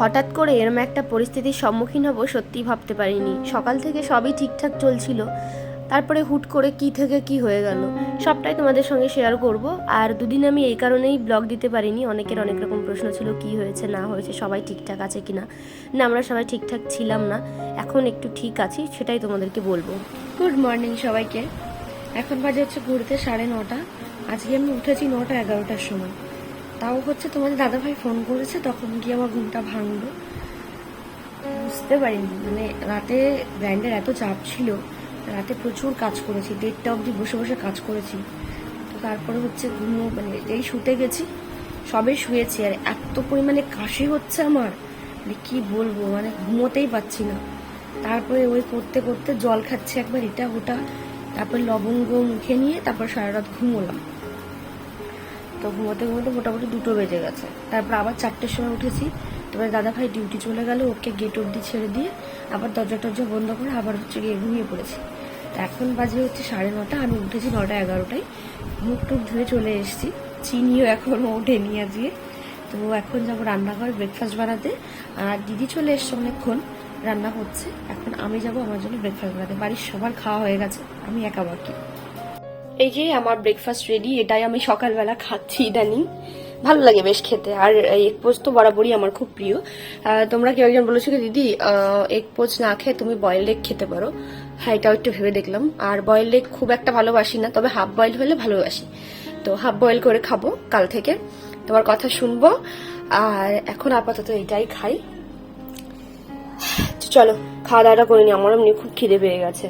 হঠাৎ করে এরম একটা পরিস্থিতির সম্মুখীন হব সত্যি ভাবতে পারিনি। সকাল থেকে সবই ঠিকঠাক চলছিল। তারপরে হুট করে কি থেকে কি হয়ে গেল, সবটাই তোমাদের সঙ্গে শেয়ার করব। আর দুদিন আমি এই কারণেই ব্লগ দিতে পারিনি। অনেকের অনেক রকম প্রশ্ন ছিল, কি হয়েছে, না হয়েছে, সবাই ঠিকঠাক আছে কিনা? না, আমরা সবাই ঠিকঠাক ছিলাম না। এখন একটু ঠিক আছি, সেটাই তোমাদেরকে বলব। গুড মর্নিং সবাইকে। এখন বাজে হচ্ছে ঘুরতে সাড়ে নটা। আজকে আমি উঠেছি নটা এগারোটার সময়। তাও হচ্ছে তোমাদের দাদাভাই ফোন করেছে, তখন গিয়ে আমার ঘুমটা ভাঙলো। বুঝতে পারিনি মানে রাতে ব্র্যান্ডের এত চাপ ছিল, রাতে প্রচুর কাজ করেছি, দেড়টা অবধি বসে বসে কাজ করেছি। তো তারপরে হচ্ছে ঘুমো মানে এই শুতে গেছি, সবে শুয়েছি, আর এত পরিমাণে কাশি হচ্ছে আমার মানে কি বলব মানে ঘুমোতেই পাচ্ছি না। তারপরে ওই করতে করতে জল খাচ্ছে একবার এটা ওটা, তারপর লবঙ্গ মুখে নিয়ে তারপর সারা রাত ঘুমোলাম। তো ঘুমোতে ঘুমোতে মোটামুটি দুটো বেজে গেছে। তারপর আবার চারটের সময় উঠেছি। তারপরে দাদা ভাই ডিউটি চলে গেল, ওকে গেট অব্দি ছেড়ে দিয়ে আবার দরজা টরজা বন্ধ করে আবার হচ্ছে গিয়ে ঘুমিয়ে পড়েছি। তা এখন বাজে হচ্ছে সাড়ে নটা, আমি উঠেছি নটা এগারোটায়। মুখ টুক ধুয়ে চলে এসেছি। চিনিও এখনও ওঠেনি আজকে। তো এখন যাব রান্নাঘর ব্রেকফাস্ট বানাতে। আর দিদি চলে এসছে অনেকক্ষণ, রান্না হচ্ছে। এখন আমি যাব আমার জন্য ব্রেকফাস্ট বানাতে। বাড়ির সবার খাওয়া হয়ে গেছে, আমি একা বাকি। এই যে আমার ব্রেকফাস্ট রেডি এটাই আমি সকালবেলা খাচ্ছি ইদানিং। ভালো লাগে বেশ খেতে, আর এগ পোচ তো বরাবরই আমার খুব প্রিয়। তোমরা কেউ একজন বলেছ কি, দিদি এগ পোচ না খেয়ে তুমি বয়েল এগ খেতে পারো? হ্যাঁ এটাও একটু ভেবে দেখলাম। আর বয়েল এগ খুব একটা ভালোবাসি না, তবে হাফ বয়েল হলে ভালোবাসি। তো হাফ বয়েল করে খাব কাল থেকে। তোমার কথা শুনব। আর এখন আপাতত এটাই খাই। চলো খাওয়া দাওয়াটা করে নি আমার এমনি খুব খিদে পেয়ে গেছে।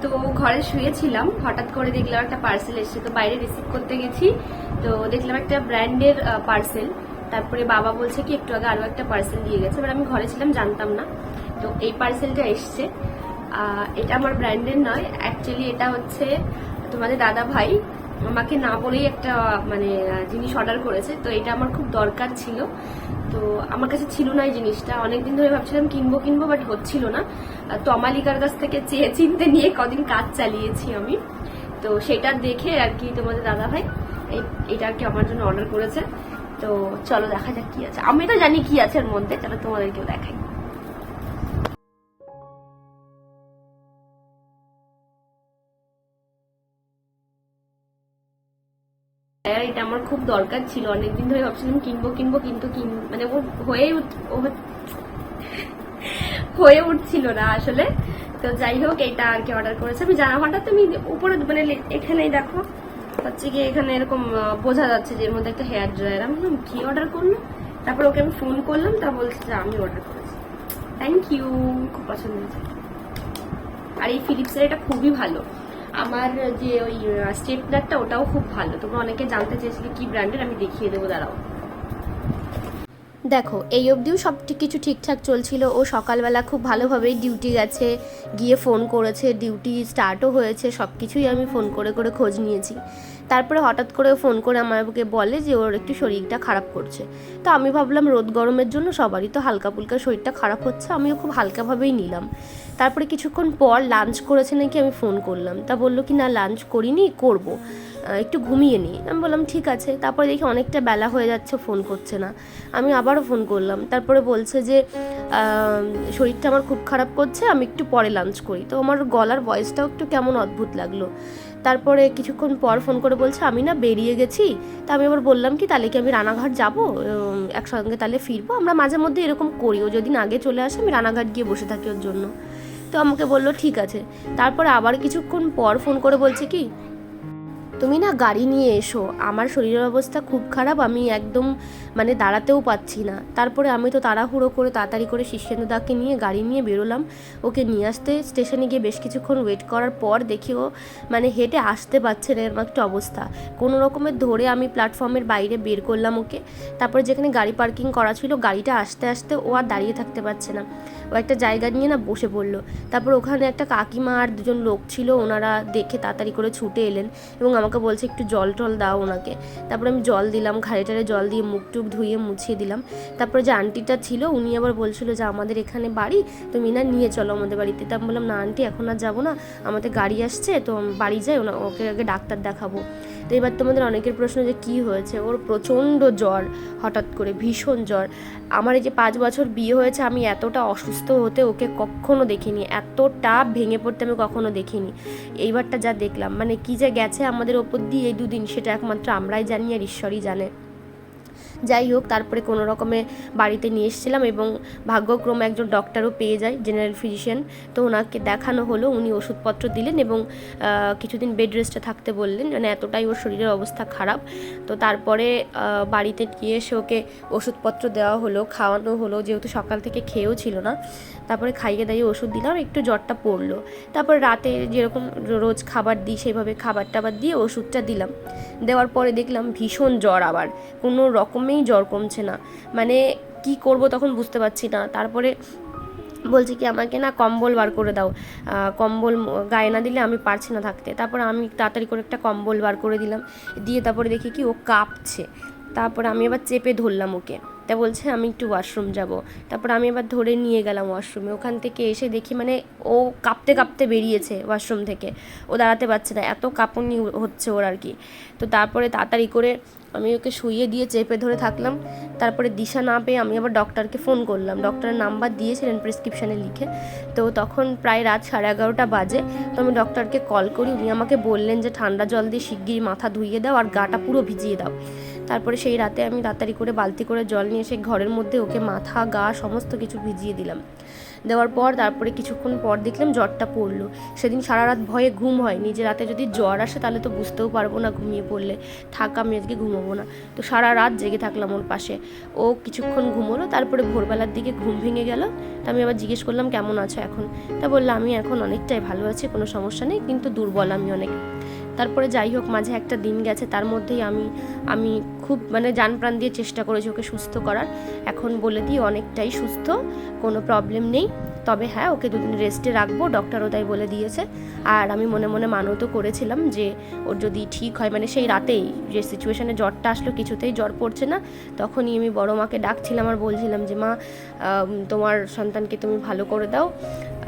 তো ঘরে শুয়েছিলাম, হঠাৎ করে দেখলাম একটা পার্সেল এসেছে, তো বাইরে রিসিভ করতে গেছি। তো দেখলাম একটা ব্র্যান্ডের পার্সেল তারপরে বাবা বলছে কি, একটু আগে আরও একটা পার্সেল দিয়ে গেছে। এবার আমি ঘরে ছিলাম, জানতাম না। তো এই পার্সেলটা এসছে। এটা আমার ব্র্যান্ডের নয়। অ্যাকচুয়ালি এটা হচ্ছে তোমাদের দাদা ভাই আমাকে না বলেই একটা মানে জিনিস অর্ডার করেছে। তো এটা আমার খুব দরকার ছিল। তো আমার কাছে ছিল না এই জিনিসটা। অনেকদিন ধরে ভাবছিলাম কিনবো কিনবো বাট হচ্ছিল না। তো তমালিকার কাছ থেকে চেয়ে চিনতে নিয়ে কদিন কাজ চালিয়েছি আমি। তো সেটা দেখে আর কি তোমাদের দাদা ভাই এটা আর কি আমার জন্য অর্ডার করেছে। তো চলো দেখা যাক কি আছে। আমি তো জানি কি আছে এর মধ্যে চলো তোমাদেরকেও দেখাই। এটা আমার খুব দরকার ছিল। অনেকদিন ধরে ভাবছিলাম কিনবো কিনবো কিন্তু মানে ও হয়ে হয়ে উঠছিল না আসলে। তো যাই হোক এটা আর কি অর্ডার করেছে। আমি জানা হঠাৎ আমি উপরে মানে এখানেই দেখো। হচ্ছে কি এখানে এরকম বোঝা যাচ্ছে যে এর মধ্যে একটা হেয়ার ড্রায়ার আমি বললাম, কি অর্ডার করল? তারপর ওকে আমি ফোন করলাম তা বলছে যে আমি অর্ডার করেছি। থ্যাংক ইউ খুব পছন্দ হয়েছে। আর এই ফিলিপসের এটা খুবই ভালো। আমার যে ওই স্টেপলারটা ওটাও খুব ভালো। তোমরা অনেকে জানতে চেয়েছিলে কি ব্র্যান্ডের আমি দেখিয়ে দেবো, দাঁড়াও। দেখো, এই অবধিও সব কিছু ঠিকঠাক চলছিল। ও সকালবেলা খুব ভালোভাবেই ডিউটি গেছে, গিয়ে ফোন করেছে, ডিউটি স্টার্টও হয়েছে, সব কিছুই আমি ফোন করে করে খোঁজ নিয়েছি। তারপরে হঠাৎ করে ফোন করে আমাকে বলে যে ওর একটু শরীরটা খারাপ করছে। তো আমি ভাবলাম রোদ গরমের জন্য সবারই তো হালকা ফুলকা শরীরটা খারাপ হচ্ছে, আমিও খুব হালকাভাবেই নিলাম। তারপরে কিছুক্ষণ পর লাঞ্চ করেছে নাকি আমি ফোন করলাম। তা বলল কি, না লাঞ্চ করিনি, করব। একটু ঘুমিয়ে নিই। আমি বললাম, ঠিক আছে। তারপরে দেখি অনেকটা বেলা হয়ে যাচ্ছে, ফোন করছে না। আমি আবারও ফোন করলাম। তারপরে বলছে যে শরীরটা আমার খুব খারাপ করছে, আমি একটু পরে লাঞ্চ করি। তো আমার গলার ভয়েসটাও একটু কেমন অদ্ভুত লাগল। তারপরে কিছুক্ষণ পর ফোন করে বলছে, আমি না বেরিয়ে গেছি। তা আমি আবার বললাম কি, তাহলে কি আমি রানাঘাট যাব? একসঙ্গে তাহলে ফিরবো? আমরা মাঝে মধ্যে এরকম করি। ও যদি আগে চলে আসে, আমি রানাঘাট গিয়ে বসে থাকি ওর জন্য। তো আমাকে বলল, ঠিক আছে। তারপরে আবার কিছুক্ষণ পর ফোন করে বলছে কি তুমি না গাড়ি নিয়ে এসো। আমার শরীরের অবস্থা খুব খারাপ, আমি একদম মানে দাঁড়াতেও পাচ্ছি না। তারপরে আমি তো তাড়াহুড়ো করে তাড়াতাড়ি করে শীর্ষেন্দুদাকে নিয়ে গাড়ি নিয়ে বেরোলাম। ওকে নিয়ে আসতে স্টেশনে গিয়ে বেশ কিছুক্ষণ ওয়েট করার পর দেখি ও মানে হেঁটে আসতে পারছে না, এরকম একটা অবস্থা। কোনো রকমের ধরে আমি প্ল্যাটফর্মের বাইরে বের করলাম ওকে। তারপরে যেখানে গাড়ি পার্কিং করা ছিল, গাড়িটা আসতে আসতে ও আর দাঁড়িয়ে থাকতে পারছে না। ও একটা জায়গা নিয়ে না বসে পড়ল। তারপর ওখানে একটা কাকিমা আর দুজন লোক ছিল, ওনারা দেখে তাড়াতাড়ি করে ছুটে এলেন এবং আমাকে আমাকে বলছে একটু জল টল দাও ওনাকে। তারপরে আমি জল দিলাম ঘাড়ে টাড়ে জল দিয়ে মুখ টুক ধুয়ে মুছিয়ে দিলাম। তারপরে যে আন্টিটা ছিল, উনি আবার বলছিল যে, আমাদের এখানে বাড়ি তুমি না নিয়ে চলো আমাদের বাড়িতে। তা আমি বললাম, না আন্টি, এখন আর যাব না। আমাদের গাড়ি আসছে, তো বাড়ি যাই, ওনা, ওকে আগে ডাক্তার দেখাবো। তো এবার তোমাদের অনেকের প্রশ্ন যে, কি হয়েছে? ওর প্রচণ্ড জ্বর, হঠাৎ করে ভীষণ জ্বর। আমার এই যে পাঁচ বছর বিয়ে হয়েছে, আমি এতটা অসুস্থ হতে ওকে কখনো দেখিনি। এতটা ভেঙে পড়তে আমি কখনো দেখিনি। এইবারটা যা দেখলাম মানে কি যে গেছে আমাদের ওপর দিয়ে এই দুদিন সেটা একমাত্র আমরাই জানি আর ঈশ্বরই জানে। যাই হোক, তারপরে কোনো রকমে বাড়িতে নিয়ে এসেছিলাম এবং ভাগ্যক্রমে একজন ডক্টরও পেয়ে যায় জেনারেল ফিজিশিয়ান তো ওনাকে দেখানো হলো, উনি ওষুধপত্র দিলেন এবং কিছুদিন বেড রেস্টে থাকতে বললেন মানে এতটাই ওর শরীরের অবস্থা খারাপ। তো তারপরে বাড়িতে গিয়ে এসে ওকে ওষুধপত্র দেওয়া হলো, খাওয়ানো হলো, যেহেতু সকাল থেকে খেয়েও ছিল না। তারপরে খাইয়ে দাইয়ে ওষুধ দিলাম, একটু জ্বরটা পড়ল। তারপর রাতে যেরকম রোজ খাবার দিই, সেইভাবে খাবার টাবার দিয়ে ওষুধটা দিলাম। দেওয়ার পরে দেখলাম ভীষণ জ্বর আবার, কোনো রকমেই জ্বর কমছে না। মানে কি করব তখন বুঝতে পারছি না। তারপরে বলছে কি, আমাকে না কম্বল বার করে দাও। কম্বল গায়ে না দিলে আমি পারছি না থাকতে। তারপর আমি তাড়াতাড়ি করে একটা কম্বল বার করে দিলাম। দিয়ে তারপরে দেখি কি, ও কাঁপছে। তারপরে আমি এবার চেপে ধরলাম ওকে। তা বলছে, আমি একটু ওয়াশরুম যাব। তারপর আমি এবার ধরে নিয়ে গেলাম ওয়াশরুমে। ওখান থেকে এসে দেখি মানে ও কাঁপতে কাঁপতে বেরিয়েছে ওয়াশরুম থেকে। ও দাঁড়াতে পারছে না। এত কাঁপুনি হচ্ছে ওর আর কি। তো তারপরে তাড়াতাড়ি করে আমি ওকে শুইয়ে দিয়ে চেপে ধরে থাকলাম। তারপরে দিশা না পেয়ে আমি আবার ডক্টরকে ফোন করলাম। ডক্টরের নাম্বার দিয়েছিলেন প্রেসক্রিপশানে লিখে। তো তখন প্রায় রাত সাড়ে এগারোটা বাজে। তো আমি ডক্টরকে কল করি। উনি আমাকে বললেন যে, ঠান্ডা জল দিয়ে শিগগির মাথা ধুইয়ে দাও আর গাটা পুরো ভিজিয়ে দাও। তারপরে সেই রাতে আমি তাড়াতাড়ি করে বালতি করে জল নিয়ে এসে ঘরের মধ্যে ওকে মাথা, গা সমস্ত কিছু ভিজিয়ে দিলাম। দেওয়ার পর তারপরে কিছুক্ষণ পর দেখলাম জ্বরটা পড়ল। সেদিন সারা রাত ভয়ে ঘুম হয়নি। যে রাতে যদি জ্বর আসে তাহলে তো বুঝতেও পারব না ঘুমিয়ে পড়লে। থাক, আমি আজকে ঘুমোবো না। তো সারা রাত জেগে থাকলাম ওর পাশে। ও কিছুক্ষণ ঘুমোলো, তারপরে ভোরবেলার দিকে ঘুম ভেঙে গেল। তা আমি আবার জিজ্ঞেস করলাম, কেমন আছো এখন? তা বলল, আমি এখন অনেকটাই ভালো আছি, কোনো সমস্যা নেই, কিন্তু দুর্বল আমি অনেক। তারপরে যাই হোক, মাঝে একটা দিন গেছে, তার মধ্যেই আমি আমি খুব মানে জান প্রাণ দিয়ে চেষ্টা করেছি ওকে সুস্থ করার। এখন বলে দিই অনেকটাই সুস্থ, কোনো প্রবলেম নেই। তবে হ্যাঁ ওকে দুদিন রেস্টে রাখব ডক্টরও তাই বলে দিয়েছে। আর আমি মনে মনে মানতও করেছিলাম যে, ওর যদি ঠিক হয় মানে সেই রাতেই যে সিচুয়েশানে জ্বরটা আসলো, কিছুতেই জ্বর পড়ছে না। তখনই আমি বড় মাকে ডাকছিলাম আর বলছিলাম যে, মা তোমার সন্তানকে তুমি ভালো করে দাও।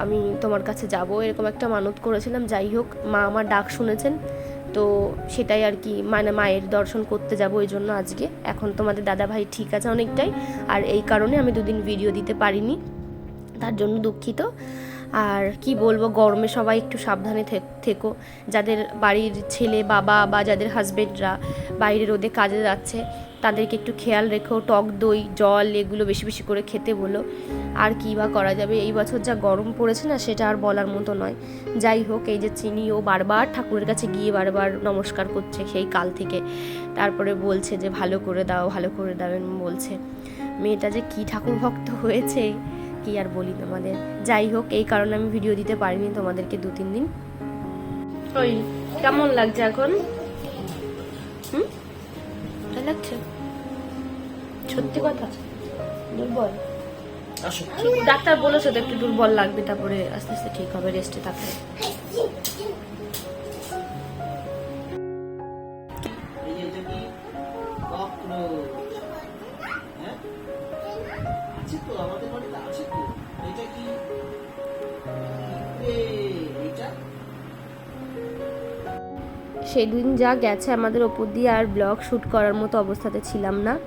আমি তোমার কাছে যাব। এরকম একটা মানত করেছিলাম, যাই হোক, মা আমার ডাক শুনেছেন, তো সেটাই আর কি মানে মায়ের দর্শন করতে যাব ওই জন্য আজকে। এখন তোমাদের দাদা ভাই ঠিক আছে অনেকটাই, আর এই কারণে আমি দুদিন ভিডিও দিতে পারিনি, তার জন্য দুঃখিত। আর কি বলব, গরমে সবাই একটু সাবধানে থেকো যাদের বাড়ির ছেলে, বাবা বা যাদের হাজবেন্ডরা বাইরে রোদে কাজে যাচ্ছে, তাদেরকে একটু খেয়াল রেখো। টক দই, জল এগুলো বেশি বেশি করে খেতে বলো। আর কী বা করা যাবে? এই বছর যা গরম পড়েছে না, সেটা আর বলার মতো নয়। যাই হোক, এই যে চিনি, ও বারবার ঠাকুরের কাছে গিয়ে বারবার নমস্কার করছে সেই কাল থেকে। তারপরে বলছে যে, ভালো করে দাও, ভালো করে দাও বলছে। মেয়েটা যে কী ঠাকুর ভক্ত হয়েছে। কি আর বলি তোমাদের? যাই হোক এই কারণে আমি ভিডিও দিতে পারিনি তোমাদেরকে দু তিন দিন। ওই কেমন লাগছে এখন? হুম? লাগছে? সত্যি কথা? দুর্বল? ডাক্তার বলেছে তো একটু দুর্বল লাগবে তারপরে আস্তে আস্তে ঠিক হবে রেস্টে থাকলে আছে তো এটা কি? সেদিন যা গেছে আমাদের ওপর দিয়ে আর ব্লগ শ্যুট করার মতো অবস্থাতে ছিলাম না।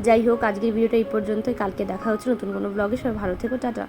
যাই হোক, আজকের ভিডিওটা এই পর্যন্তই। কালকে দেখা হচ্ছে নতুন কোনো ব্লগে। সবাই ভালো থেকো, টাটা।